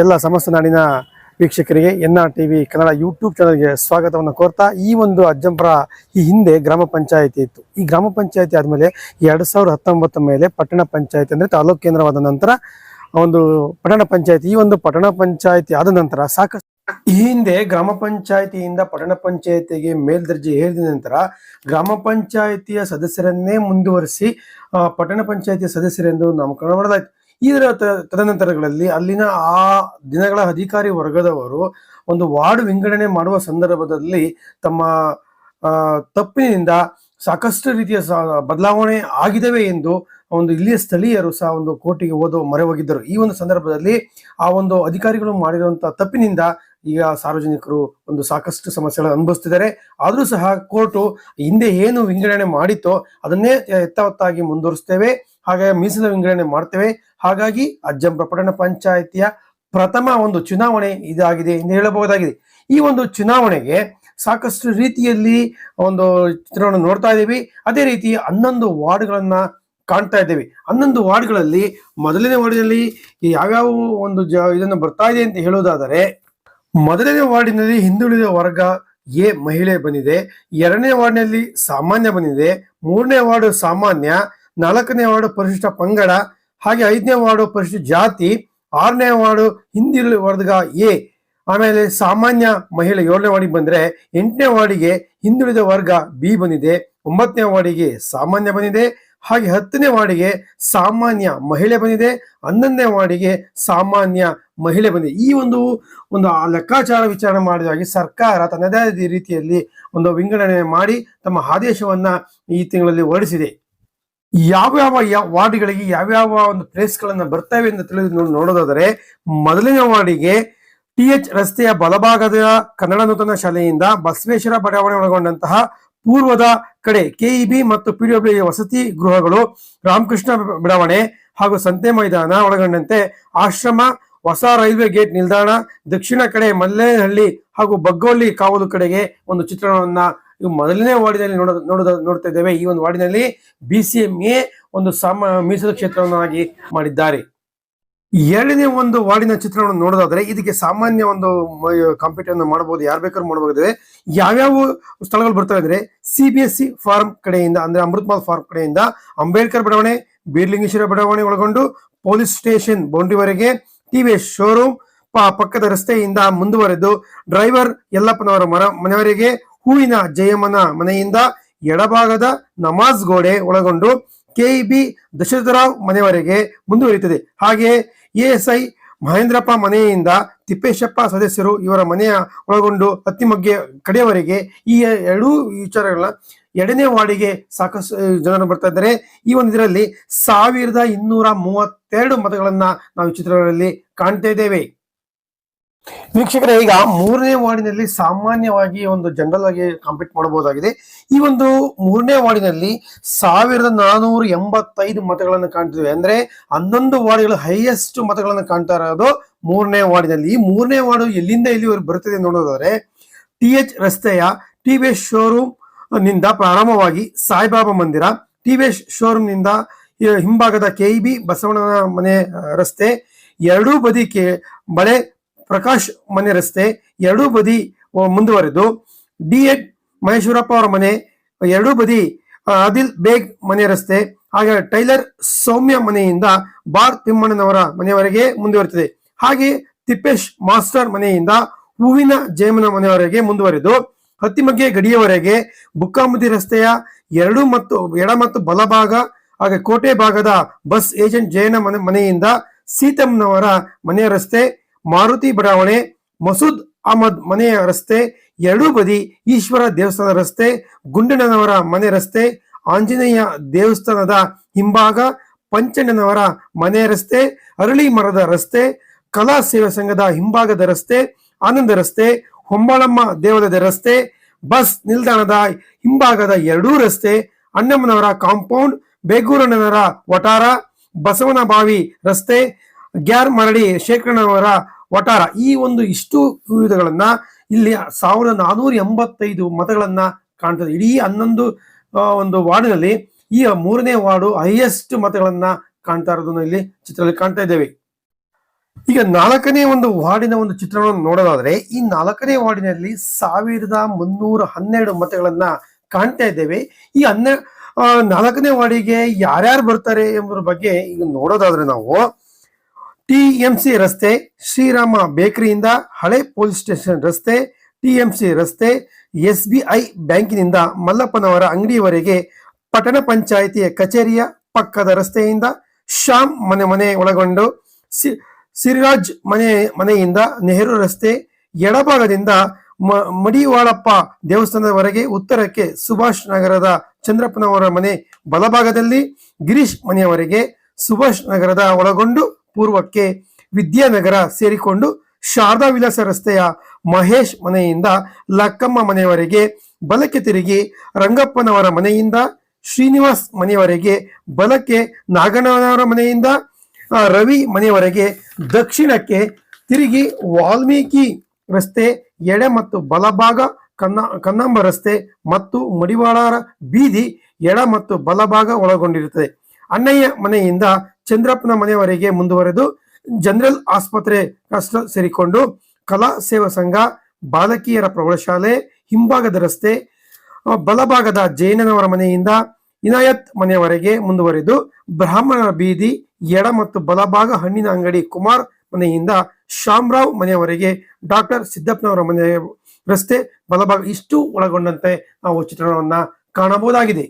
ಎಲ್ಲ ಸಮಸ್ತ ನಾಡಿನ ವೀಕ್ಷಕರಿಗೆ N R T V Kannada YouTube ಚಾನಲ್ಗೆ ಸ್ವಾಗತವನ್ನು ಕೋರ್ತಾ ಈ ಒಂದು ಅಜ್ಜಂಪುರ ಈ ಹಿಂದೆ ಗ್ರಾಮ ಪಂಚಾಯಿತಿ ಇತ್ತು. ಈ ಗ್ರಾಮ ಪಂಚಾಯಿತಿ ಆದಮೇಲೆ ಎರಡು ಸಾವಿರದ ಹತ್ತೊಂಬತ್ತರ ಮೇಲೆ ಪಟ್ಟಣ ಪಂಚಾಯಿತಿ ಅಂದರೆ ತಾಲೂಕು ಕೇಂದ್ರವಾದ ನಂತರ ಒಂದು ಪಟ್ಟಣ ಪಂಚಾಯಿತಿ, ಈ ಒಂದು ಪಟ್ಟಣ ಪಂಚಾಯಿತಿ ಆದ ನಂತರ ಸಾಕಷ್ಟು ಈ ಹಿಂದೆ ಗ್ರಾಮ ಪಂಚಾಯಿತಿಯಿಂದ ಪಟ್ಟಣ ಪಂಚಾಯಿತಿಗೆ ಮೇಲ್ದರ್ಜೆ ಏರಿದ ನಂತರ ಗ್ರಾಮ ಪಂಚಾಯಿತಿಯ ಸದಸ್ಯರನ್ನೇ ಮುಂದುವರಿಸಿ ಪಟ್ಟಣ ಪಂಚಾಯಿತಿಯ ಸದಸ್ಯರೆಂದು ನಾಮಕರಣ ಮಾಡಲಾಯಿತು. ಇದರ ತದನಂತರಗಳಲ್ಲಿ ಅಲ್ಲಿನ ಆ ದಿನಗಳ ಅಧಿಕಾರಿ ವರ್ಗದವರು ಒಂದು ವಾರ್ಡ್ ವಿಂಗಡಣೆ ಮಾಡುವ ಸಂದರ್ಭದಲ್ಲಿ ತಮ್ಮ ತಪ್ಪಿನಿಂದ ಸಾಕಷ್ಟು ರೀತಿಯ ಬದಲಾವಣೆ ಆಗಿದವೆ ಎಂದು ಒಂದು ಇಲ್ಲಿಯ ಸ್ಥಳೀಯರು ಸಹ ಒಂದು ಕೋರ್ಟಿಗೆ ಓದು ಮೊರೆ ಹೋಗಿದ್ದರು ಈ ಒಂದು ಸಂದರ್ಭದಲ್ಲಿ ಆ ಒಂದು ಅಧಿಕಾರಿಗಳು ಮಾಡಿರುವಂತಹ ತಪ್ಪಿನಿಂದ ಈಗ ಸಾರ್ವಜನಿಕರು ಒಂದು ಸಾಕಷ್ಟು ಸಮಸ್ಯೆಗಳನ್ನು ಅನುಭವಿಸ್ತಿದ್ದಾರೆ. ಆದರೂ ಸಹ ಕೋರ್ಟು ಹಿಂದೆ ಏನು ವಿಂಗಡಣೆ ಮಾಡಿತ್ತೋ ಅದನ್ನೇ ಎತ್ತವತ್ತಾಗಿ ಮುಂದುವರಿಸ್ತೇವೆ. ಹಾಗೆ ಮೀಸಲ ವಿಂಗಡಣೆ ಮಾಡ್ತೇವೆ. ಹಾಗಾಗಿ ಅಜ್ಜಂಪುರ ಪಟ್ಟಣ ಪಂಚಾಯಿತಿಯ ಪ್ರಥಮ ಒಂದು ಚುನಾವಣೆ ಇದಾಗಿದೆ ಎಂದು ಹೇಳಬಹುದಾಗಿದೆ. ಈ ಒಂದು ಚುನಾವಣೆಗೆ ಸಾಕಷ್ಟು ರೀತಿಯಲ್ಲಿ ಒಂದು ಚಿತ್ರವನ್ನು ನೋಡ್ತಾ ಇದ್ದೀವಿ. ಅದೇ ರೀತಿ ಹನ್ನೊಂದು ವಾರ್ಡ್ಗಳನ್ನ ಕಾಣ್ತಾ ಇದ್ದೇವೆ. ಹನ್ನೊಂದು ವಾರ್ಡ್ಗಳಲ್ಲಿ ಮೊದಲನೇ ವಾರ್ಡಿನಲ್ಲಿ ಯಾವ್ಯಾವ ಒಂದು ಜ ಇದನ್ನು ಬರ್ತಾ ಇದೆ ಅಂತ ಹೇಳುವುದಾದರೆ ಮೊದಲನೇ ವಾರ್ಡಿನಲ್ಲಿ ಹಿಂದುಳಿದ ವರ್ಗ ಎ ಮಹಿಳೆ ಬಂದಿದೆ. ಎರಡನೇ ವಾರ್ಡ್ನಲ್ಲಿ ಸಾಮಾನ್ಯ ಬಂದಿದೆ. ಮೂರನೇ ವಾರ್ಡ್ ಸಾಮಾನ್ಯ, ನಾಲ್ಕನೇ ವಾರ್ಡ್ ಪರಿಶಿಷ್ಟ ಪಂಗಡ, ಹಾಗೆ ಐದನೇ ವಾರ್ಡ್ ಪರಿಶಿಷ್ಟ ಜಾತಿ, ಆರನೇ ವಾರ್ಡ್ ಹಿಂದುಳಿದ ವರ್ಗ ಎ. ಆಮೇಲೆ ಸಾಮಾನ್ಯ ಮಹಿಳೆ ಏಳನೇ ವಾರ್ಡಿಗೆ ಬಂದ್ರೆ ಎಂಟನೇ ವಾರ್ಡಿಗೆ ಹಿಂದುಳಿದ ವರ್ಗ ಬಿ ಬಂದಿದೆ. ಒಂಬತ್ತನೇ ವಾರ್ಡಿಗೆ ಸಾಮಾನ್ಯ ಬಂದಿದೆ. ಹಾಗೆ ಹತ್ತನೇ ವಾರ್ಡಿಗೆ ಸಾಮಾನ್ಯ ಮಹಿಳೆ ಬಂದಿದೆ, ಹನ್ನೊಂದನೇ ವಾರ್ಡಿಗೆ ಸಾಮಾನ್ಯ ಮಹಿಳೆ ಬಂದಿದೆ. ಈ ಒಂದು ಒಂದು ಲೆಕ್ಕಾಚಾರ ವಿಚಾರಣೆ ಮಾಡಿದಾಗಿ ಸರ್ಕಾರ ತನ್ನದೇ ಆದ ರೀತಿಯಲ್ಲಿ ಒಂದು ವಿಂಗಡಣೆ ಮಾಡಿ ತಮ್ಮ ಆದೇಶವನ್ನ ಈ ತಿಂಗಳಲ್ಲಿ ಹೊರಡಿಸಿದೆ. ಯಾವ್ಯಾವ ಯಾವ ವಾರ್ಡ್ಗಳಿಗೆ ಯಾವ್ಯಾವ ಒಂದು ಪ್ಲೇಸ್ಗಳನ್ನ ಬರ್ತವೆ ಎಂದು ತಿಳಿದು ನೋಡೋದಾದರೆ ಮೊದಲನೇ ವಾರ್ಡಿಗೆ ಟಿ ಎಚ್ ರಸ್ತೆಯ ಬಲಭಾಗದ ಕನ್ನಡ ನೂತನ ಶಾಲೆಯಿಂದ ಬಸವೇಶ್ವರ ಬಡಾವಣೆ ಒಳಗೊಂಡಂತಹ ಪೂರ್ವದ ಕಡೆ ಕೆಇಬಿ ಮತ್ತು ಪಿಡಬ್ಲ್ಯೂ ವಸತಿ ಗೃಹಗಳು ರಾಮಕೃಷ್ಣ ಬಡಾವಣೆ ಹಾಗೂ ಸಂತೆ ಮೈದಾನ ಒಳಗೊಂಡಂತೆ ಆಶ್ರಮ, ಹೊಸ ರೈಲ್ವೆ ಗೇಟ್ ನಿಲ್ದಾಣ, ದಕ್ಷಿಣ ಕಡೆ ಮಲ್ಲೇನಹಳ್ಳಿ ಹಾಗೂ ಬಗ್ಗೋಳ್ಳಿ ಕಾವಲು ಕಡೆಗೆ ಒಂದು ಚಿತ್ರಣವನ್ನ ಮೊದಲನೇ ವಾರ್ಡಿನಲ್ಲಿ ನೋಡ, ನೋಡೋದ, ನೋಡ್ತಾ ಇದ್ದೇವೆ. ಈ ಒಂದು ವಾರ್ಡಿನಲ್ಲಿ ಬಿ ಸಿ ಎಂ ಎ ಒಂದು ಸಾಮ, ಮೀಸಲು ಕ್ಷೇತ್ರವನ್ನಾಗಿ ಮಾಡಿದ್ದಾರೆ. ಎರಡನೇ ಒಂದು ವಾರ್ಡಿನ ಚಿತ್ರವನ್ನು ನೋಡೋದಾದ್ರೆ, ಇದಕ್ಕೆ ಸಾಮಾನ್ಯ ಒಂದು ಕಾಂಪಿಟೇಟ್ ಅನ್ನು ಮಾಡಬಹುದು ಯಾರು ಬೇಕಾದ್ರೂ ಮಾಡಬಹುದು ಯಾವ್ಯಾವ ಸ್ಥಳಗಳು ಬರ್ತವೆ ಅಂದ್ರೆ, C B S C farm ಕಡೆಯಿಂದ, ಅಂದ್ರೆ ಅಮೃತ್ಮಾಲ್ ಫಾರ್ಮ್ ಕಡೆಯಿಂದ ಅಂಬೇಡ್ಕರ್ ಬಡಾವಣೆ, ಬೀರ್ಲಿಂಗೇಶ್ವರ ಬಡಾವಣೆ ಒಳಗೊಂಡು ಪೊಲೀಸ್ ಸ್ಟೇಷನ್ ಬೌಂಡ್ರಿವರೆಗೆ ಟಿವಿಎಸ್ ಶೋರೂಮ್ ಪಕ್ಕದ ರಸ್ತೆಯಿಂದ ಮುಂದುವರೆದು ಡ್ರೈವರ್ ಯಲ್ಲಪ್ಪನವರ ಮರ, ಮನೆಯವರೆಗೆ ಹೂವಿನ ಜಯಮ್ಮನ ಮನೆಯಿಂದ ಎಡಭಾಗದ ನಮಾಜ್ ಗೋಡೆ ಒಳಗೊಂಡು ಕೆಇಬಿ ದಶರಥರಾವ್ ಮನೆಯವರೆಗೆ ಮುಂದುವರಿಯುತ್ತದೆ. ಹಾಗೆ ಎಎಸ್ಐ ಮಹೇಂದ್ರಪ್ಪ ಮನೆಯಿಂದ ತಿಪ್ಪೇಶಪ್ಪ ಸದಸ್ಯರು ಇವರ ಮನೆಯ ಒಳಗೊಂಡು ಅತ್ತಿಮಗ್ಗೆ ಕಡೆಯವರೆಗೆ ಈ ಎರಡೂ ವಿಚಾರಗಳ ಎರಡನೇ ವಾರ್ಡಿಗೆ ಸಾಕಷ್ಟು ಜನರು ಬರ್ತಾ ಇದ್ದಾರೆ. ಈ ಒಂದು ಇದರಲ್ಲಿ ಸಾವಿರದ ಇನ್ನೂರ ಮೂವತ್ತೆರಡು ಮತಗಳನ್ನು ನಾವು ಚಿತ್ರಗಳಲ್ಲಿ ಕಾಣ್ತಾ ಇದ್ದೇವೆ. ವೀಕ್ಷಕರೇ, ಈಗ ಮೂರನೇ ವಾರ್ಡಿನಲ್ಲಿ ಸಾಮಾನ್ಯವಾಗಿ ಒಂದು ಜನರಲ್ ಆಗಿ ಕಾಂಪೀಟ್ ಮಾಡಬಹುದಾಗಿದೆ. ಈ ಒಂದು ಮೂರನೇ ವಾರ್ಡಿನಲ್ಲಿ ಸಾವಿರದ ನಾನೂರ ಎಂಬತ್ತೈದು ಮತಗಳನ್ನು ಕಾಣ್ತಿದ್ವಿ ಅಂದ್ರೆ ಹನ್ನೊಂದು ವಾರ್ಡ್ಗಳು ಹೈಯೆಸ್ಟ್ ಮತಗಳನ್ನು ಕಾಣ್ತಾ ಇರೋದು ಮೂರನೇ ವಾರ್ಡಿನಲ್ಲಿ. ಈ ಮೂರನೇ ವಾರ್ಡು ಎಲ್ಲಿಂದ ಇಲ್ಲಿವರೆಗೆ ಬರುತ್ತದೆ ನೋಡೋದಾದ್ರೆ, ಟಿ ಎಚ್ ರಸ್ತೆಯ ಟಿ ವಿ ಎಸ್ ಶೋರೂಮ್ನಿಂದ ಪ್ರಾರಂಭವಾಗಿ ಸಾಯಿಬಾಬಾ ಮಂದಿರ, ಟಿ ವಿ ಎಸ್ ಶೋರೂಮ್ನಿಂದ ಹಿಂಭಾಗದ ಕೆಇಬಿ ಬಸವಣ್ಣನ ಮನೆ ರಸ್ತೆ, ಎರಡೂ ಬದಿ ಕೆ ಬಳೆ ಪ್ರಕಾಶ್ ಮನೆ ರಸ್ತೆ ಎರಡೂ ಬದಿ ಮುಂದುವರೆದು. ಡಿ ಎಡ್ ಮಹೇಶ್ವರಪ್ಪ ಅವರ ಮನೆ ಎರಡೂ ಬದಿ ಆದಿಲ್ ಬೇಗ್ ಮನೆ ರಸ್ತೆ. ಹಾಗೆ ಟೈಲರ್ ಸೌಮ್ಯ ಮನೆಯಿಂದ ಬಾರ್ ತಿಮ್ಮಣ್ಣನವರ ಮನೆಯವರೆಗೆ ಮುಂದುವರೆದಿದೆ. ಹಾಗೆ ತಿಪ್ಪೇಶ್ ಮಾಸ್ಟರ್ ಮನೆಯಿಂದ ಹೂವಿನ ಜಯಮನ ಮನೆಯವರೆಗೆ ಮುಂದುವರೆದು. ಹತ್ತಿಮಗ್ಗೆ ಗಡಿಯವರೆಗೆ ಬುಕ್ಕಾಮುದಿ ರಸ್ತೆಯ ಎರಡು ಮತ್ತು, ಎಡ ಮತ್ತು ಬಲಭಾಗ ಹಾಗೆ ಕೋಟೆ ಭಾಗದ ಬಸ್ ಏಜೆಂಟ್ ಜಯನ ಮನೆ, ಮನೆಯಿಂದ ಸೀತಮ್ಮನವರ ಮನೆಯ ರಸ್ತೆ. ಮಾರುತಿ ಬಡಾವಣೆ, ಮಸೂದ್ ಅಹಮದ್ ಮನೆಯ ರಸ್ತೆ, ಎರಡೂ ಬದಿ ಈಶ್ವರ ದೇವಸ್ಥಾನ ರಸ್ತೆ ಗುಂಡಣ್ಣನವರ ಮನೆ ರಸ್ತೆ, ಆಂಜನೇಯ ದೇವಸ್ಥಾನದ ಹಿಂಭಾಗ, ಪಂಚಣ್ಣನವರ ಮನೆ ರಸ್ತೆ, ಅರಳಿ ಮರದ ರಸ್ತೆ, ಕಲಾ ಸೇವಾ ಸಂಘದ ಹಿಂಭಾಗದ ರಸ್ತೆ, ಆನಂದ ರಸ್ತೆ, ಹೊಂಬಾಳಮ್ಮ ದೇವಾಲಯದ ರಸ್ತೆ, ಬಸ್ ನಿಲ್ದಾಣದ ಹಿಂಭಾಗದ ಎರಡೂ ರಸ್ತೆ, ಅಣ್ಣಮ್ಮನವರ ಕಾಂಪೌಂಡ್, ಬೇಗೂರಣ್ಣನವರ ವಟಾರ ಬಸವನ ಬಾವಿ ರಸ್ತೆ ಗ್ಯಾರ್ ಮರಡಿ ಶೇಖರಣವರ ವಟಾರ ಈ ಒಂದು ಇಷ್ಟು ವಿವಿಧಗಳನ್ನ ಇಲ್ಲಿ ಸಾವಿರದ ನಾನೂರ ಎಂಬತ್ತೈದು ಮತಗಳನ್ನ ಕಾಣ್ತದೆ. ಇಡೀ ಹನ್ನೊಂದು ಒಂದು ವಾರ್ಡಿನಲ್ಲಿ ಈ ಮೂರನೇ ವಾರ್ಡು ಹೈಯೆಸ್ಟ್ ಮತಗಳನ್ನ ಕಾಣ್ತಾ ಇರೋದನ್ನ ಇಲ್ಲಿ ಚಿತ್ರದಲ್ಲಿ ಕಾಣ್ತಾ ಇದ್ದೇವೆ. ಈಗ ನಾಲ್ಕನೇ ಒಂದು ವಾರ್ಡಿನ ಒಂದು ಚಿತ್ರವನ್ನು ನೋಡೋದಾದ್ರೆ, ಈ ನಾಲ್ಕನೇ ವಾರ್ಡಿನಲ್ಲಿ ಸಾವಿರದ ಮುನ್ನೂರ ಹನ್ನೆರಡು ಮತಗಳನ್ನ ಕಾಣ್ತಾ ಇದ್ದೇವೆ. ಈ ಹನ್ನೆ ನಾಲ್ಕನೇ ವಾರ್ಡಿಗೆ ಯಾರ್ಯಾರು ಬರ್ತಾರೆ ಎಂಬುದ್ರ ಬಗ್ಗೆ ಈಗ ನೋಡೋದಾದ್ರೆ ನಾವು ಟಿ ಎಂ ಸಿ ರಸ್ತೆ, ಶ್ರೀರಾಮ ಬೇಕರಿಯಿಂದ ಹಳೆ ಪೊಲೀಸ್ ಸ್ಟೇಷನ್ ರಸ್ತೆ, ಟಿಎಂಸಿ ರಸ್ತೆ ಎಸ್ ಬಿ ಐ ಬ್ಯಾಂಕಿನಿಂದ ಮಲ್ಲಪ್ಪನವರ ಅಂಗಡಿಯವರೆಗೆ ಪಟ್ಟಣ ಪಂಚಾಯಿತಿಯ ಕಚೇರಿಯ ಪಕ್ಕದ ರಸ್ತೆಯಿಂದ ಶ್ಯಾಮ್ ಮನೆ ಮನೆ ಒಳಗೊಂಡು ಸಿ, ಸಿರಿರಾಜ್ ಮನೆ ಮನೆಯಿಂದ ನೆಹರು ರಸ್ತೆ ಎಡಭಾಗದಿಂದ ಮ, ಮಡಿವಾಳಪ್ಪ ದೇವಸ್ಥಾನದವರೆಗೆ ಉತ್ತರಕ್ಕೆ ಸುಭಾಷ್ ನಗರದ ಚಂದ್ರಪ್ಪನವರ ಮನೆ ಬಲಭಾಗದಲ್ಲಿ ಗಿರೀಶ್ ಮನೆಯವರೆಗೆ ಸುಭಾಷ್ ನಗರದ ಒಳಗೊಂಡು ಪೂರ್ವಕ್ಕೆ ವಿದ್ಯಾನಗರ ಸೇರಿಕೊಂಡು ಶಾರದಾ ವಿಲಾಸ ರಸ್ತೆಯ ಮಹೇಶ್ ಮನೆಯಿಂದ ಲಕ್ಕಮ್ಮ ಮನೆಯವರೆಗೆ, ಬಲಕ್ಕೆ ತಿರುಗಿ ರಂಗಪ್ಪನವರ ಮನೆಯಿಂದ, ಶ್ರೀನಿವಾಸ್ ಮನೆಯವರೆಗೆ, ಬಲಕ್ಕೆ ನಾಗಣ್ಣನವರ ಮನೆಯಿಂದ ರವಿ ಮನೆಯವರೆಗೆ ದಕ್ಷಿಣಕ್ಕೆ ತಿರುಗಿ ವಾಲ್ಮೀಕಿ ರಸ್ತೆ, ಎಡೆ ಮತ್ತು ಬಲಭಾಗ, ಕನ್ನ, ಕನ್ನಂಬ ರಸ್ತೆ ಮತ್ತು ಮಡಿವಾಳರ ಬೀದಿ ಎಡ ಮತ್ತು ಬಲಭಾಗ ಒಳಗೊಂಡಿರುತ್ತದೆ. ಅಣ್ಣಯ್ಯ ಮನೆಯಿಂದ ಚಂದ್ರಪ್ಪನ ಮನೆಯವರೆಗೆ ಮುಂದುವರೆದು ಜನರಲ್ ಆಸ್ಪತ್ರೆ ಕಷ್ಟ ಸೇರಿಕೊಂಡು ಕಲಾ ಸೇವಾ ಸಂಘ, ಬಾಲಕಿಯರ ಪ್ರೌಢಶಾಲೆ ಹಿಂಭಾಗದ ರಸ್ತೆ ಬಲಭಾಗದ ಜೈನನವರ ಮನೆಯಿಂದ ಇನಾಯತ್ ಮನೆಯವರೆಗೆ ಮುಂದುವರೆದು ಬ್ರಾಹ್ಮಣರ ಬೀದಿ, ಎಡ ಮತ್ತು ಬಲಭಾಗ ಹಣ್ಣಿನ ಅಂಗಡಿ ಕುಮಾರ್ ಮನೆಯಿಂದ ಶಾಮರಾವ್ ಮನೆಯವರೆಗೆ ಡಾಕ್ಟರ್ ಸಿದ್ದಪ್ಪನವರ ಮನೆ ರಸ್ತೆ ಬಲಭಾಗ ಇಷ್ಟು ಒಳಗೊಂಡಂತೆ ನಾವು ಚಿತ್ರಣವನ್ನ ಕಾಣಬಹುದಾಗಿದೆ.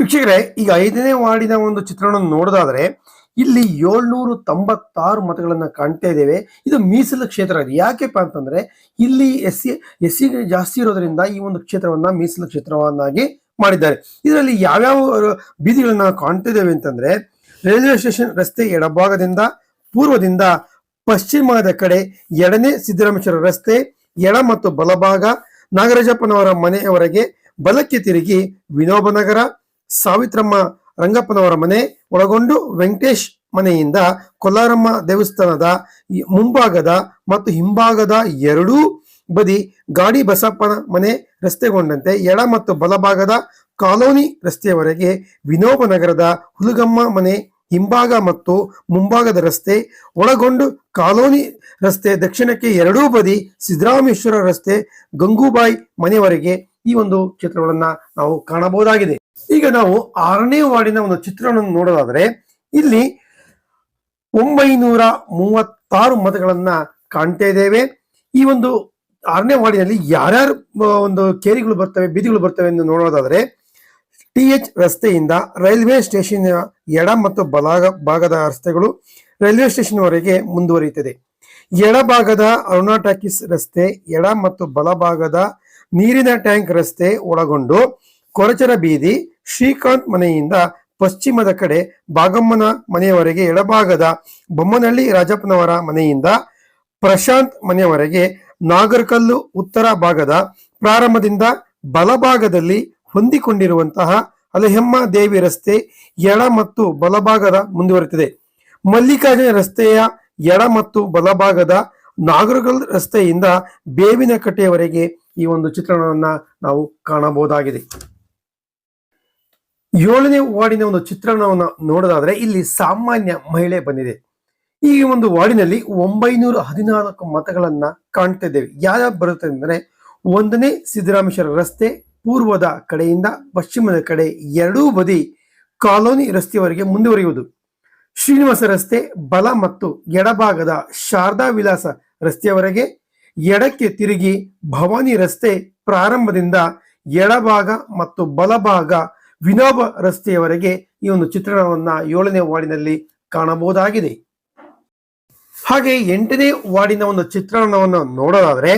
ವೀಕ್ಷಕರೇ, ಈಗ ಐದನೇ ವಾರ್ಡಿನ ಒಂದು ಚಿತ್ರಣವನ್ನು ನೋಡೋದಾದ್ರೆ, ಇಲ್ಲಿ ಏಳ್ನೂರು ತೊಂಬತ್ತಾರು ಮತಗಳನ್ನ ಕಾಣ್ತಾ ಇದ್ದೇವೆ. ಇದು ಮೀಸಲು ಕ್ಷೇತ್ರ ಇದೆ ಯಾಕೆಪ್ಪ ಅಂತಂದ್ರೆ, ಇಲ್ಲಿ ಎಸ್ ಸಿ ಎಸ್ ಸಿ ಜಾಸ್ತಿ ಇರೋದ್ರಿಂದ ಈ ಒಂದು ಕ್ಷೇತ್ರವನ್ನ ಮೀಸಲು ಕ್ಷೇತ್ರವನ್ನಾಗಿ ಮಾಡಿದ್ದಾರೆ. ಇದರಲ್ಲಿ ಯಾವ್ಯಾವ ಬೀದಿಗಳನ್ನ ಕಾಣ್ತಾ ಇದ್ದೇವೆ ಅಂತಂದ್ರೆ, ರೈಲ್ವೆ ಸ್ಟೇಷನ್ ರಸ್ತೆ ಎಡಭಾಗದಿಂದ ಪೂರ್ವದಿಂದ ಪಶ್ಚಿಮದ ಕಡೆ ಎರಡನೇ ಸಿದ್ದರಾಮೇಶ್ವರ ರಸ್ತೆ, ಎಡ ಮತ್ತು ಬಲಭಾಗ ನಾಗರಾಜಪ್ಪನವರ ಮನೆಯವರೆಗೆ ಬಲಕ್ಕೆ ತಿರುಗಿ ವಿನೋಬನಗರ ಸಾವಿತ್ರಮ್ಮ ರಂಗಪ್ಪನವರ ಮನೆ ಒಳಗೊಂಡು ವೆಂಕಟೇಶ್ ಮನೆಯಿಂದ ಕೊಲ್ಲಾರಮ್ಮ ದೇವಸ್ಥಾನದ ಮುಂಭಾಗದ ಮತ್ತು ಹಿಂಭಾಗದ ಎರಡೂ ಬದಿ ಗಾಡಿ ಬಸಪ್ಪನ ಮನೆ ರಸ್ತೆಗೊಂಡಂತೆ ಎಡ ಮತ್ತು ಬಲಭಾಗದ ಕಾಲೋನಿ ರಸ್ತೆಯವರೆಗೆ ವಿನೋಬ ನಗರದ ಹುಲಗಮ್ಮ ಮನೆ ಹಿಂಭಾಗ ಮತ್ತು ಮುಂಭಾಗದ ರಸ್ತೆ ಒಳಗೊಂಡು ಕಾಲೋನಿ ರಸ್ತೆ ದಕ್ಷಿಣಕ್ಕೆ ಎರಡೂ ಬದಿ ಸಿದ್ದರಾಮೇಶ್ವರ ರಸ್ತೆ ಗಂಗೂಬಾಯಿ ಮನೆಯವರೆಗೆ ಈ ಒಂದು ಚಿತ್ರಗಳನ್ನು ನಾವು ಕಾಣಬಹುದಾಗಿದೆ. ಈಗ ನಾವು ಆರನೇ ವಾರ್ಡಿನ ಒಂದು ಚಿತ್ರಣವನ್ನು ನೋಡೋದಾದ್ರೆ, ಇಲ್ಲಿ ಒಂಬೈನೂರ ಮೂವತ್ತಾರು ಮತಗಳನ್ನ ಕಾಣ್ತಾ ಇದ್ದೇವೆ. ಈ ಒಂದು ಆರನೇ ವಾರ್ಡಿನಲ್ಲಿ ಯಾರ್ಯಾರು ಒಂದು ಕೇರಿಗಳು ಬರ್ತವೆ, ಬೀದಿಗಳು ಬರ್ತವೆ ಎಂದು ನೋಡೋದಾದ್ರೆ, ಟಿ ಎಚ್ ರಸ್ತೆಯಿಂದ ರೈಲ್ವೆ ಸ್ಟೇಷನ್ ಎಡ ಮತ್ತು ಬಲ ಭಾಗದ ರಸ್ತೆಗಳು ರೈಲ್ವೆ ಸ್ಟೇಷನ್ವರೆಗೆ ಮುಂದುವರಿಯುತ್ತದೆ. ಎಡಭಾಗದ ಅರುಣಾ ಟಾಕೀಸ್ ರಸ್ತೆ, ಎಡ ಮತ್ತು ಬಲಭಾಗದ ನೀರಿನ ಟ್ಯಾಂಕ್ ರಸ್ತೆ ಒಳಗೊಂಡು ಕೊರಚರ ಬೀದಿ ಶ್ರೀಕಾಂತ್ ಮನೆಯಿಂದ ಪಶ್ಚಿಮದ ಕಡೆ ಬಾಗಮ್ಮನ ಮನೆಯವರೆಗೆ ಎಡಭಾಗದ ಬೊಮ್ಮನಹಳ್ಳಿ ರಾಜಪ್ಪನವರ ಮನೆಯಿಂದ ಪ್ರಶಾಂತ್ ಮನೆಯವರೆಗೆ ನಾಗರಕಲ್ಲು ಉತ್ತರ ಭಾಗದ ಪ್ರಾರಂಭದಿಂದ ಬಲಭಾಗದಲ್ಲಿ ಹೊಂದಿಕೊಂಡಿರುವಂತಹ ಅಲಹೆಮ್ಮ ದೇವಿ ರಸ್ತೆ ಎಡ ಮತ್ತು ಬಲಭಾಗದ ಮುಂದುವರೆತಿದೆ. ಮಲ್ಲಿಕಾರ್ಜುನ ರಸ್ತೆಯ ಎಡ ಮತ್ತು ಬಲಭಾಗದ ನಾಗರಗಲ್ ರಸ್ತೆಯಿಂದ ಬೇವಿನ ಕಟ್ಟೆಯವರೆಗೆ ಈ ಒಂದು ಚಿತ್ರಣವನ್ನು ನಾವು ಕಾಣಬಹುದಾಗಿದೆ. ಏಳನೇ ವಾರ್ಡಿನ ಒಂದು ಚಿತ್ರಣವನ್ನು ನೋಡೋದಾದ್ರೆ ಇಲ್ಲಿ ಸಾಮಾನ್ಯ ಮಹಿಳೆ ಬಂದಿದೆ. ಈ ಒಂದು ವಾರ್ಡಿನಲ್ಲಿ ಒಂಬೈನೂರ ಹದಿನಾಲ್ಕು ಮತಗಳನ್ನ ಕಾಣ್ತಾ ಇದ್ದೇವೆ. ಯಾವ ಬರುತ್ತೆ ಅಂದ್ರೆ ಒಂದನೇ ಸಿದ್ದರಾಮೇಶ್ವರ ರಸ್ತೆ, ಪೂರ್ವದ ಕಡೆಯಿಂದ ಪಶ್ಚಿಮದ ಕಡೆ ಎರಡೂ ಬದಿ ಕಾಲೋನಿ ರಸ್ತೆಯವರೆಗೆ ಮುಂದುವರಿಯುವುದು. ಶ್ರೀನಿವಾಸ ರಸ್ತೆ, ಬಲ ಮತ್ತು ಎಡಭಾಗದ ಶಾರದಾ ವಿಲಾಸ ರಸ್ತೆಯವರೆಗೆ ಎಡಕ್ಕೆ ತಿರುಗಿ ಭವಾನಿ ರಸ್ತೆ ಪ್ರಾರಂಭದಿಂದ ಎಡಭಾಗ ಮತ್ತು ಬಲಭಾಗ ವಿನೋಬ ರಸ್ತೆಯವರೆಗೆ ಈ ಒಂದು ಚಿತ್ರಣವನ್ನ ಏಳನೇ ವಾರ್ಡಿನಲ್ಲಿ ಕಾಣಬಹುದಾಗಿದೆ. ಹಾಗೆ ಎಂಟನೇ ವಾರ್ಡಿನ ಒಂದು ಚಿತ್ರಣವನ್ನು ನೋಡೋದಾದ್ರೆ,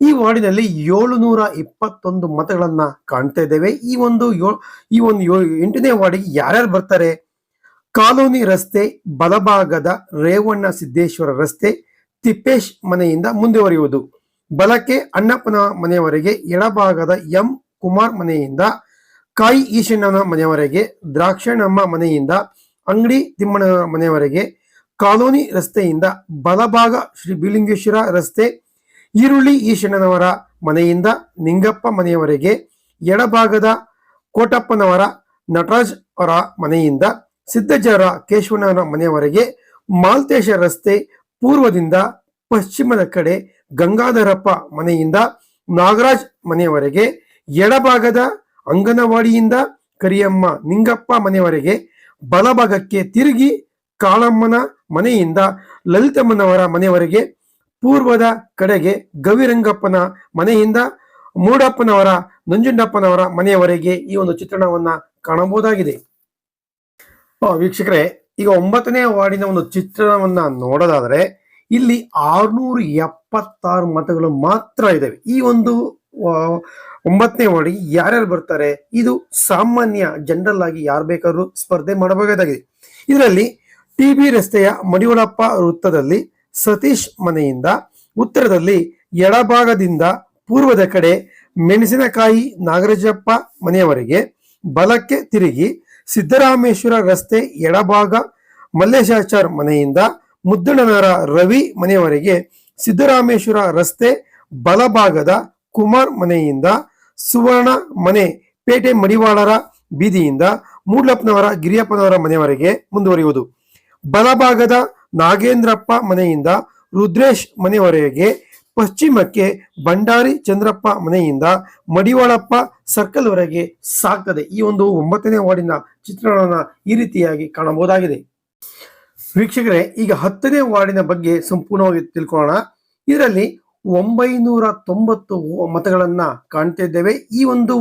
ಈ ವಾರ್ಡಿನಲ್ಲಿ ಏಳುನೂರ ಇಪ್ಪತ್ತೊಂದು ಮತಗಳನ್ನ ಕಾಣ್ತಾ ಇದ್ದೇವೆ. ಈ ಒಂದು ಈ ಒಂದು ಎಂಟನೇ ವಾರ್ಡಿಗೆ ಯಾರ್ಯಾರು ಬರ್ತಾರೆ? ಕಾಲೋನಿ ರಸ್ತೆ, ಬಲಭಾಗದ ರೇವಣ್ಣ ಸಿದ್ದೇಶ್ವರ ರಸ್ತೆ, ತಿಪ್ಪೇಶ್ ಮನೆಯಿಂದ ಮುಂದುವರಿಯುವುದು. ಬಲಕ್ಕೆ ಅಣ್ಣಪ್ಪನ ಮನೆಯವರೆಗೆ ಎಡಭಾಗದ ಎಂ ಕುಮಾರ್ ಮನೆಯಿಂದ ಕಾಯಿ ಈಶಣ್ಣನ ಮನೆಯವರೆಗೆ ದ್ರಾಕ್ಷಣಮ್ಮ ಮನೆಯಿಂದ, ಅಂಗಡಿ ತಿಮ್ಮಣ್ಣನ ಮನೆಯವರೆಗೆ, ಕಾಲೋನಿ ರಸ್ತೆಯಿಂದ, ಬಲಭಾಗ ಶ್ರೀ ಬಿಲಿಂಗೇಶ್ವರ ರಸ್ತೆ, ಈರುಳ್ಳಿ ಈಶಣ್ಣನವರ ಮನೆಯಿಂದ, ನಿಂಗಪ್ಪ ಮನೆಯವರೆಗೆ, ಎಡಭಾಗದ ಕೋಟಪ್ಪನವರ, ನಟರಾಜ್ ಅವರ ಮನೆಯಿಂದ ಸಿದ್ದಜ್ಜರ ಕೇಶವಣ್ಣನ ಮನೆಯವರೆಗೆ, ಮಾಲ್ತೇಶ ರಸ್ತೆ ಪೂರ್ವದಿಂದ, ಪಶ್ಚಿಮದ ಕಡೆ ಗಂಗಾಧರಪ್ಪ ಮನೆಯಿಂದ, ನಾಗರಾಜ್ ಮನೆಯವರೆಗೆ, ಎಡಭಾಗದ ಅಂಗನವಾಡಿಯಿಂದ ಕರಿಯಮ್ಮ ನಿಂಗಪ್ಪ ಮನೆಯವರೆಗೆ ಬಲಭಾಗಕ್ಕೆ ತಿರುಗಿ ಕಾಳಮ್ಮನ ಮನೆಯಿಂದ ಲಲಿತಮ್ಮನವರ ಮನೆಯವರೆಗೆ ಪೂರ್ವದ ಕಡೆಗೆ ಗವಿರಂಗಪ್ಪನ ಮನೆಯಿಂದ ಮೂಡಪ್ಪನವರ, ನಂಜುಂಡಪ್ಪನವರ ಮನೆಯವರೆಗೆ ಈ ಒಂದು ಚಿತ್ರಣವನ್ನ ಕಾಣಬಹುದಾಗಿದೆ. ವೀಕ್ಷಕರೇ, ಈಗ ಒಂಬತ್ತನೇ ವಾರ್ಡಿನ ಒಂದು ಚಿತ್ರಣವನ್ನ ನೋಡೋದಾದರೆ ಇಲ್ಲಿ ಆರ್ನೂರ ಎಪ್ಪತ್ತಾರು ಮತಗಳು ಮಾತ್ರ ಇದ್ದಾವೆ ಈ ಒಂದು ಒಂಬತ್ತನೇ ವಾರ್ಡಿಗೆ ಯಾರ್ಯಾರು ಬರ್ತಾರೆ? ಇದು ಸಾಮಾನ್ಯ ಜನರಲ್ ಆಗಿ ಯಾರು ಬೇಕಾದ್ರೂ ಸ್ಪರ್ಧೆ ಮಾಡಬಹುದಾಗಿದೆ. ಇದರಲ್ಲಿ ಟಿ ಬಿ ರಸ್ತೆಯ ಮಡಿವಳಪ್ಪ ವೃತ್ತದಲ್ಲಿ ಸತೀಶ್ ಮನೆಯಿಂದ, ಉತ್ತರದಲ್ಲಿ ಎಡಭಾಗದಿಂದ ಪೂರ್ವದ ಕಡೆ ಮೆಣಸಿನಕಾಯಿ ನಾಗರಾಜಪ್ಪ ಮನೆಯವರೆಗೆ, ಬಲಕ್ಕೆ ತಿರುಗಿ ಸಿದ್ದರಾಮೇಶ್ವರ ರಸ್ತೆ ಎಡಭಾಗ ಮಲ್ಲೇಶಾಚಾರ್ ಮನೆಯಿಂದ ಮುದ್ದಣ್ಣನವರ ರವಿ ಮನೆಯವರೆಗೆ ಸಿದ್ದರಾಮೇಶ್ವರ ರಸ್ತೆ ಬಲಭಾಗದ ಕುಮಾರ್ ಮನೆಯಿಂದ ಸುವರ್ಣ ಮನೆ ಪೇಟೆ ಮಡಿವಾಳರ ಬೀದಿಯಿಂದ ಮೂಡ್ಲಪ್ಪನವರ ಗಿರಿಯಪ್ಪನವರ ಮನೆಯವರೆಗೆ ಮುಂದುವರಿಯುವುದು. ಬಲಭಾಗದ ನಾಗೇಂದ್ರಪ್ಪ ಮನೆಯಿಂದ ರುದ್ರೇಶ್ ಮನೆಯವರೆಗೆ ಪಶ್ಚಿಮಕ್ಕೆ ಭಂಡಾರಿ ಚಂದ್ರಪ್ಪ ಮನೆಯಿಂದ ಮಡಿವಾಳಪ್ಪ ಸರ್ಕಲ್ವರೆಗೆ ಸಾಗ್ತದೆ. ಈ ಒಂದು ಒಂಬತ್ತನೇ ವಾರ್ಡಿನ ಚಿತ್ರಗಳನ್ನು ಈ ರೀತಿಯಾಗಿ ಕಾಣಬಹುದಾಗಿದೆ. ವೀಕ್ಷಕರೇ, ಈಗ ಹತ್ತನೇ ವಾರ್ಡಿನ ಬಗ್ಗೆ ಸಂಪೂರ್ಣವಾಗಿ ತಿಳ್ಕೊಳ್ಳೋಣ. ಇದರಲ್ಲಿ ಒಂಬೈನೂರ ತೊಂಬತ್ತು ಮತಗಳನ್ನ ಕಾಣ್ತಾ ಇದ್ದೇವೆ ಈ ಒಂದು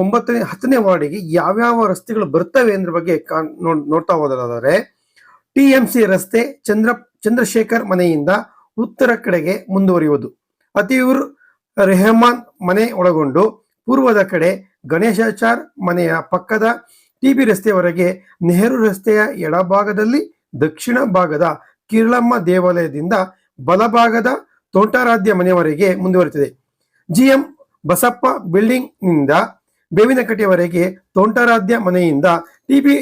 ಒಂಬತ್ತನೇ, ಹತ್ತನೇ ವಾರ್ಡಿಗೆ ಯಾವ್ಯಾವ ರಸ್ತೆಗಳು ಬರ್ತವೆ ಅನ್ನೋ ಬಗ್ಗೆ ನೋಡ್ತಾ ಹೋದಾದರೆ ಟಿ ಎಂ ಸಿ ರಸ್ತೆ ಚಂದ್ರ, ಚಂದ್ರಶೇಖರ್ ಮನೆಯಿಂದ ಉತ್ತರ ಕಡೆಗೆ ಮುಂದುವರಿಯುವುದು. ಅತಿಯೂರ್ ರೆಹಮಾನ್ ಮನೆ ಒಳಗೊಂಡು ಪೂರ್ವದ ಕಡೆ ಗಣೇಶಾಚಾರ್ ಮನೆಯ ಪಕ್ಕದ ಟಿ ಬಿ ರಸ್ತೆಯವರೆಗೆ ನೆಹರು ರಸ್ತೆಯ ಎಡಭಾಗದಲ್ಲಿ ದಕ್ಷಿಣ ಭಾಗದ ಕಿರಳಮ್ಮ ದೇವಾಲಯದಿಂದ ಬಲಭಾಗದ ತೋಂಟಾರಾಧ್ಯ ಮನೆಯವರೆಗೆ ಮುಂದುವರಿಯುತ್ತದೆ. ಜಿಎಂ ಬಸಪ್ಪ ಬಿಲ್ಡಿಂಗ್ನಿಂದ ಬೇವಿನಕಟ್ಟೆಯವರೆಗೆ ತೋಂಟಾರಾಧ್ಯ ಮನೆಯಿಂದ ಟಿಬಿ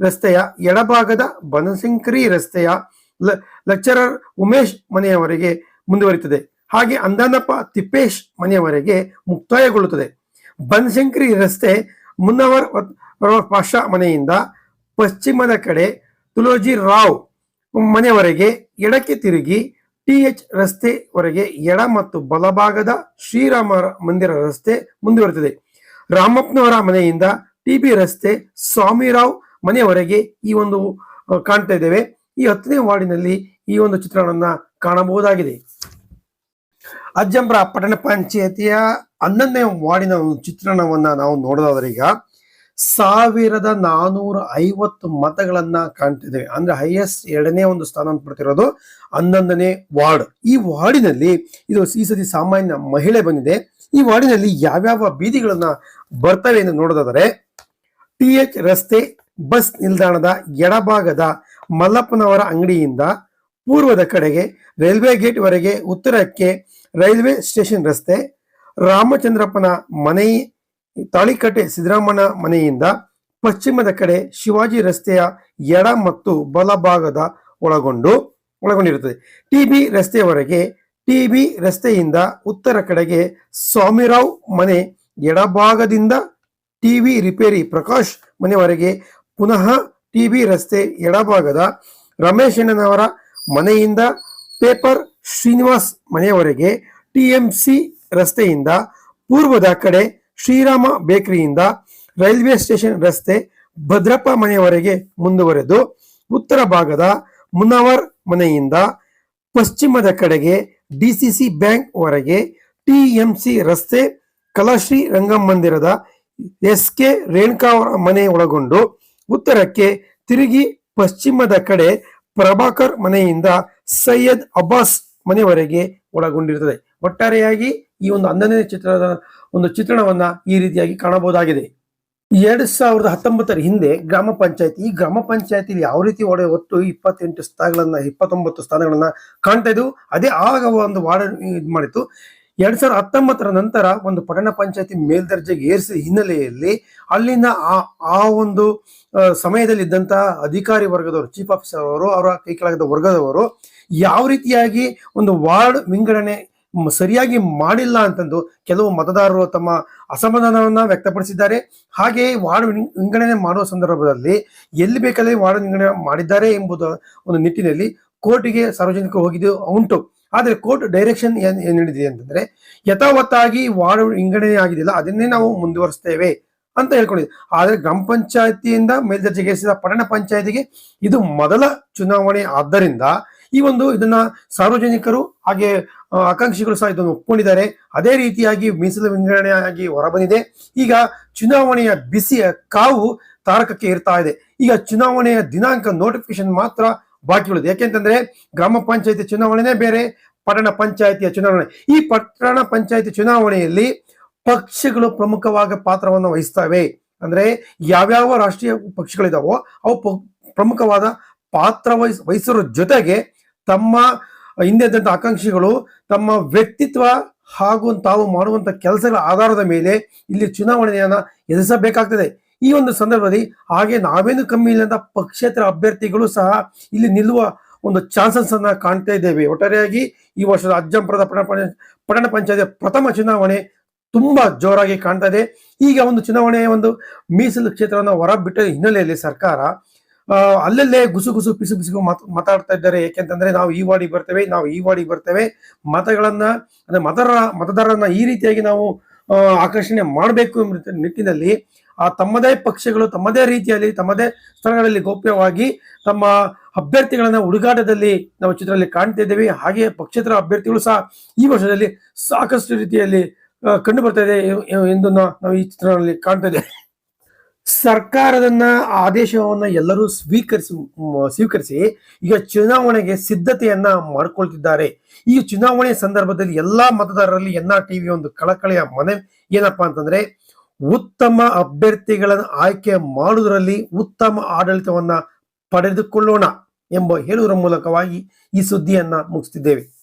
ರಸ್ತೆಯ ಎಡಭಾಗದ ಬನಸಿಂಕ್ರಿ ರಸ್ತೆಯ ಲೆಕ್ಚರರ್ ಉಮೇಶ್ ಮನೆಯವರೆಗೆ ಮುಂದುವರಿಯುತ್ತದೆ. ಹಾಗೆ ಅಂದಾನಪ್ಪ ತಿಪ್ಪೇಶ್ ಮನೆಯವರೆಗೆ ಮುಕ್ತಾಯಗೊಳ್ಳುತ್ತದೆ. ಬನಶಂಕರಿ ರಸ್ತೆ ಮುನ್ನವರ್ ಪಾಷಾ ಮನೆಯಿಂದ ಪಶ್ಚಿಮದ ಕಡೆ ತುಲೋಜಿ ರಾವ್ ಮನೆಯವರೆಗೆ ಎಡಕ್ಕೆ ತಿರುಗಿ ಟಿ ಎಚ್ ರಸ್ತೆವರೆಗೆ ಎಡ ಮತ್ತು ಬಲಭಾಗದ ಶ್ರೀರಾಮ ಮಂದಿರ ರಸ್ತೆ ಮುಂದುವರೆದಿದೆ. ರಾಮಪ್ಪನವರ ಮನೆಯಿಂದ ಟಿಬಿ ರಸ್ತೆ ಸ್ವಾಮಿರಾವ್ ಮನೆಯವರೆಗೆ ಈ ಒಂದು ಕಾಣ್ತಾ ಇದ್ದೇವೆ. ಈ ಹತ್ತನೇ ವಾರ್ಡಿನಲ್ಲಿ ಈ ಒಂದು ಚಿತ್ರಣವನ್ನ ಕಾಣಬಹುದಾಗಿದೆ. ಅಜ್ಜಂಬ್ರ ಪಟ್ಟಣ ಪಂಚಾಯತಿಯ ಹನ್ನೊಂದನೇ ವಾರ್ಡಿನ ಒಂದು ಚಿತ್ರಣವನ್ನ ನಾವು ನೋಡೋದಾದ್ರೆ ಈಗ ಸಾವಿರದ ನಾನೂರ ಐವತ್ತು ಮತಗಳನ್ನ ಕಾಣ್ತಿದ್ದೇವೆ ಅಂದ್ರೆ ಹೈಯೆಸ್ಟ್ ಎರಡನೇ ಒಂದು ಸ್ಥಾನ ಪಡ್ತಿರೋದು ಹನ್ನೊಂದನೇ ವಾರ್ಡ್. ಈ ವಾರ್ಡಿನಲ್ಲಿ ಇದು ಈ ಸತಿ ಸಾಮಾನ್ಯ ಮಹಿಳೆ ಬಂದಿದೆ. ಈ ವಾರ್ಡಿನಲ್ಲಿ ಯಾವ್ಯಾವ ಬೀದಿಗಳನ್ನ ಬರ್ತವೆ ಎಂದು ನೋಡೋದಾದರೆ, ಟಿ ಎಚ್ ರಸ್ತೆ, ಬಸ್ ನಿಲ್ದಾಣದ ಎಡಭಾಗದ ಮಲ್ಲಪ್ಪನವರ ಅಂಗಡಿಯಿಂದ ಪೂರ್ವದ ಕಡೆಗೆ, ರೈಲ್ವೆ ಗೇಟ್ ವರೆಗೆ ಉತ್ತರಕ್ಕೆ ರೈಲ್ವೆ ಸ್ಟೇಷನ್ ರಸ್ತೆ, ರಾಮಚಂದ್ರಪ್ಪನ ಮನೆ ತಾಳಿಕಟ್ಟೆ ಸಿದ್ದರಾಮಣ್ಣ ಮನೆಯಿಂದ ಪಶ್ಚಿಮದ ಕಡೆ ಶಿವಾಜಿ ರಸ್ತೆಯ ಎಡ ಮತ್ತು ಬಲಭಾಗದ ಒಳಗೊಂಡು, ಒಳಗೊಂಡಿರುತ್ತದೆ. ಟಿ ಬಿ ರಸ್ತೆಯವರೆಗೆ, ಟಿ ಬಿ ರಸ್ತೆಯಿಂದ ಉತ್ತರ ಕಡೆಗೆ ಸ್ವಾಮಿರಾವ್ ಮನೆ ಎಡಭಾಗದಿಂದ ಟಿವಿ ರಿಪೇರಿ ಪ್ರಕಾಶ್ ಮನೆಯವರೆಗೆ ಪುನಃ ಟಿಬಿ ರಸ್ತೆ ಎಡಭಾಗದ ರಮೇಶಣ್ಣನವರ ಮನೆಯಿಂದ ಪೇಪರ್ ಶ್ರೀನಿವಾಸ್ ಮನೆಯವರೆಗೆ ಟಿಎಂಸಿ ರಸ್ತೆಯಿಂದ ಪೂರ್ವದ ಕಡೆ ಶ್ರೀರಾಮ ಬೇಕರಿಯಿಂದ ರೈಲ್ವೆ ಸ್ಟೇಷನ್ ರಸ್ತೆ ಭದ್ರಪ್ಪ ಮನೆಯವರೆಗೆ ಮುಂದುವರೆದು ಉತ್ತರ ಭಾಗದ ಮುನವರ್ ಮನೆಯಿಂದ ಪಶ್ಚಿಮದ ಕಡೆಗೆ ಡಿಸಿಸಿ ಬ್ಯಾಂಕ್ ವರೆಗೆ ಟಿಎಂಸಿ ರಸ್ತೆ ಕಲಾಶ್ರೀ ರಂಗಮಂದಿರದ ಎಸ್ ಕೆ ರೇಣುಕಾ ಮನೆ ಒಳಗೊಂಡು ಉತ್ತರಕ್ಕೆ ತಿರುಗಿ ಪಶ್ಚಿಮದ ಕಡೆ ಪ್ರಭಾಕರ್ ಮನೆಯಿಂದ ಸೈಯದ್ ಅಬ್ಬಾಸ್ ಮನೆಯವರೆಗೆ ಒಳಗೊಂಡಿರುತ್ತದೆ. ಒಟ್ಟಾರೆಯಾಗಿ ಈ ಒಂದು ಹನ್ನೊಂದನೇ ಚಿತ್ರದ ಒಂದು ಚಿತ್ರಣವನ್ನ ಈ ರೀತಿಯಾಗಿ ಕಾಣಬಹುದಾಗಿದೆ. ಎರಡ್ ಸಾವಿರದ ಹತ್ತೊಂಬತ್ತರ ಹಿಂದೆ ಗ್ರಾಮ ಪಂಚಾಯತಿ, ಈ ಗ್ರಾಮ ಪಂಚಾಯತಿಲಿ ಯಾವ ರೀತಿ ಒಡೆ ಒಟ್ಟು ಇಪ್ಪತ್ತೆಂಟು ಸ್ಥಾನಗಳನ್ನ, ಇಪ್ಪತ್ತೊಂಬತ್ತು ಸ್ಥಾನಗಳನ್ನ ಕಾಣ್ತಾ ಇದ್ವು ಅದೇ ಆಗ ಒಂದು ವಾರ್ಡ್ ಇದು ಮಾಡಿತ್ತು. ಎರಡ್ ಸಾವಿರದ ಹತ್ತೊಂಬತ್ತರ ನಂತರ ಒಂದು ಪಟ್ಟಣ ಪಂಚಾಯತಿ ಮೇಲ್ದರ್ಜೆಗೆ ಏರಿಸಿದ ಹಿನ್ನೆಲೆಯಲ್ಲಿ ಅಲ್ಲಿನ ಆ ಆ ಒಂದು ಸಮಯದಲ್ಲಿ ಇದ್ದಂತಹ ಅಧಿಕಾರಿ ವರ್ಗದವರು ಚೀಫ್ ಆಫೀಸರ್ ಅವರು, ಅವರ ಕೈ ಕೆಳಗದ ವರ್ಗದವರು ಯಾವ ರೀತಿಯಾಗಿ ಒಂದು ವಾರ್ಡ್ ವಿಂಗಡಣೆ ಸರಿಯಾಗಿ ಮಾಡಿಲ್ಲ ಅಂತಂದು ಕೆಲವು ಮತದಾರರು ತಮ್ಮ ಅಸಮಾಧಾನವನ್ನ ವ್ಯಕ್ತಪಡಿಸಿದ್ದಾರೆ. ಹಾಗೆ ವಾರ್ಡ್ ವಿಂಗಡಣೆ ಮಾಡುವ ಸಂದರ್ಭದಲ್ಲಿ ಎಲ್ಲಿ ಬೇಕಲ್ಲಿ ವಾರ್ಡ್ ವಿಂಗಡಣೆ ಮಾಡಿದ್ದಾರೆ ಎಂಬುದು ಒಂದು ನಿಟ್ಟಿನಲ್ಲಿ ಕೋರ್ಟಿಗೆ ಸಾರ್ವಜನಿಕರು ಹೋಗಿದ್ದು ಉಂಟು. ಆದರೆ ಕೋರ್ಟ್ ಡೈರೆಕ್ಷನ್ ಏನ್ ಏನ್ ಹೇಳಿದೆ ಅಂತಂದ್ರೆ ಯಥಾವತ್ತಾಗಿ ವಾರ್ಡ್ ವಿಂಗಡಣೆ ಆಗಿದಿಲ್ಲ ಅದನ್ನೇ ನಾವು ಮುಂದುವರಿಸ್ತೇವೆ ಅಂತ ಹೇಳ್ಕೊಂಡಿದ್ದೆ ಆದರೆ ಗ್ರಾಮ ಪಂಚಾಯತಿಯಿಂದ ಮೇಲ್ದರ್ಜೆಗೇರಿಸಿದ ಪಟ್ಟಣ ಪಂಚಾಯತಿಗೆ ಇದು ಮೊದಲ ಚುನಾವಣೆ ಆದ್ದರಿಂದ ಈ ಒಂದು ಇದನ್ನ ಸಾರ್ವಜನಿಕರು ಹಾಗೆ ಆಕಾಂಕ್ಷಿಗಳು ಸಹ ಇದನ್ನು ಒಪ್ಕೊಂಡಿದ್ದಾರೆ. ಅದೇ ರೀತಿಯಾಗಿ ಮೀಸಲು ವಿಂಗಡಣೆಯಾಗಿ ಹೊರಬಂದಿದೆ. ಈಗ ಚುನಾವಣೆಯ ಬಿಸಿಯ ಕಾವು ತಾರಕಕ್ಕೆ ಇರ್ತಾ ಇದೆ. ಈಗ ಚುನಾವಣೆಯ ದಿನಾಂಕ ನೋಟಿಫಿಕೇಶನ್ ಮಾತ್ರ ಬಾಕಿ ಉಳಿದೆ ಯಾಕೆಂತಂದ್ರೆ ಗ್ರಾಮ ಪಂಚಾಯತಿ ಚುನಾವಣೆನೇ ಬೇರೆ, ಪಟ್ಟಣ ಪಂಚಾಯತಿಯ ಚುನಾವಣೆ. ಈ ಪಟ್ಟಣ ಪಂಚಾಯತಿ ಚುನಾವಣೆಯಲ್ಲಿ ಪಕ್ಷಗಳು ಪ್ರಮುಖವಾದ ಪಾತ್ರವನ್ನು ವಹಿಸ್ತವೆ. ಅಂದ್ರೆ ಯಾವ್ಯಾವ ರಾಷ್ಟ್ರೀಯ ಪಕ್ಷಗಳಿದಾವೋ ಅವು ಪ್ರಮುಖವಾದ ಪಾತ್ರ ವಹಿಸ್ ವಹಿಸೋರ ಜೊತೆಗೆ ತಮ್ಮ ಹಿಂದೆ ಇದ್ದಂಥ ಆಕಾಂಕ್ಷಿಗಳು ತಮ್ಮ ವ್ಯಕ್ತಿತ್ವ ಹಾಗೂ ತಾವು ಮಾಡುವಂಥ ಕೆಲಸಗಳ ಆಧಾರದ ಮೇಲೆ ಇಲ್ಲಿ ಚುನಾವಣೆಯನ್ನು ಎದುರಿಸಬೇಕಾಗ್ತದೆ. ಈ ಒಂದು ಸಂದರ್ಭದಲ್ಲಿ ಹಾಗೆ ನಾವೇನು ಕಮ್ಮಿ ಇಲ್ಲ ಅಂತ ಪಕ್ಷೇತರ ಅಭ್ಯರ್ಥಿಗಳು ಸಹ ಇಲ್ಲಿ ನಿಲ್ಲುವ ಒಂದು ಚಾನ್ಸಸ್ ಅನ್ನ ಕಾಣ್ತಾ ಇದ್ದೇವೆ. ಒಟ್ಟಾರೆಯಾಗಿ ಈ ವರ್ಷದ ಅಜ್ಜಂಪುರದ ಪಟ್ಟಣ ಪಟ್ಟಣ ಪಂಚಾಯತ್ ಪ್ರಥಮ ಚುನಾವಣೆ ತುಂಬಾ ಜೋರಾಗಿ ಕಾಣ್ತಾ ಇದೆ. ಈಗ ಒಂದು ಚುನಾವಣೆಯ ಒಂದು ಮೀಸಲು ಕ್ಷೇತ್ರವನ್ನು ಹೊರಬಿಟ್ಟ ಹಿನ್ನೆಲೆಯಲ್ಲಿ ಸರ್ಕಾರ ಅಲ್ಲಲ್ಲೇ ಗುಸು ಗುಸು ಪಿಸು ಪಿಸು ಮಾತ್- ಮಾತಾಡ್ತಾ ಇದ್ದಾರೆ. ಯಾಕೆಂತಂದ್ರೆ ನಾವು ಈ ವಾರ್ಡಿಗೆ ಬರ್ತೇವೆ, ನಾವು ಈ ವಾರ್ಡಿಗೆ ಬರ್ತೇವೆ. ಮತಗಳನ್ನ, ಅಂದ್ರೆ ಮತರ, ಮತದಾರರನ್ನ ಈ ರೀತಿಯಾಗಿ ನಾವು ಆಕರ್ಷಣೆ ಮಾಡಬೇಕು ಎಂಬ ನಿಟ್ಟಿನಲ್ಲಿ, ಆ, ತಮ್ಮದೇ ಪಕ್ಷಗಳು, ತಮ್ಮದೇ ರೀತಿಯಲ್ಲಿ, ತಮ್ಮದೇ ಸ್ಥಳಗಳಲ್ಲಿ ಗೌಪ್ಯವಾಗಿ ತಮ್ಮ ಅಭ್ಯರ್ಥಿಗಳನ್ನ ಹುಡುಗಾಟದಲ್ಲಿ ನಾವು ಚಿತ್ರದಲ್ಲಿ ಕಾಣ್ತಾ ಇದ್ದೇವೆ. ಹಾಗೆ ಪಕ್ಷೇತರ ಅಭ್ಯರ್ಥಿಗಳು ಸಹ ಈ ವರ್ಷದಲ್ಲಿ ಸಾಕಷ್ಟು ರೀತಿಯಲ್ಲಿ ಕಂಡು ಬರ್ತಾ ಇದೆ ಎಂದು ನಾವು ಈ ಚಿತ್ರದಲ್ಲಿ ಕಾಣ್ತಾ ಇದ್ದೇವೆ. ಸರ್ಕಾರದನ್ನ ಆದೇಶವನ್ನ ಎಲ್ಲರೂ ಸ್ವೀಕರಿಸಿ ಸ್ವೀಕರಿಸಿ ಈಗ ಚುನಾವಣೆಗೆ ಸಿದ್ಧತೆಯನ್ನ ಮಾಡ್ಕೊಳ್ತಿದ್ದಾರೆ. ಈ ಚುನಾವಣೆ ಸಂದರ್ಭದಲ್ಲಿ ಎಲ್ಲಾ ಮತದಾರರಲ್ಲಿ ಎನ್ ಆರ್ ಟಿವಿ ಒಂದು ಕಳಕಳಿಯ ಮನೆ ಏನಪ್ಪಾ ಅಂತಂದ್ರೆ ಉತ್ತಮ ಅಭ್ಯರ್ಥಿಗಳನ್ನು ಆಯ್ಕೆ ಮಾಡುವುದರಲ್ಲಿ ಉತ್ತಮ ಆಡಳಿತವನ್ನ ಪಡೆದುಕೊಳ್ಳೋಣ ಎಂಬ ಹೇಳುವುದರ ಮೂಲಕವಾಗಿ ಈ ಸುದ್ದಿಯನ್ನ ಮುಗಿಸ್ತಿದ್ದೇವೆ.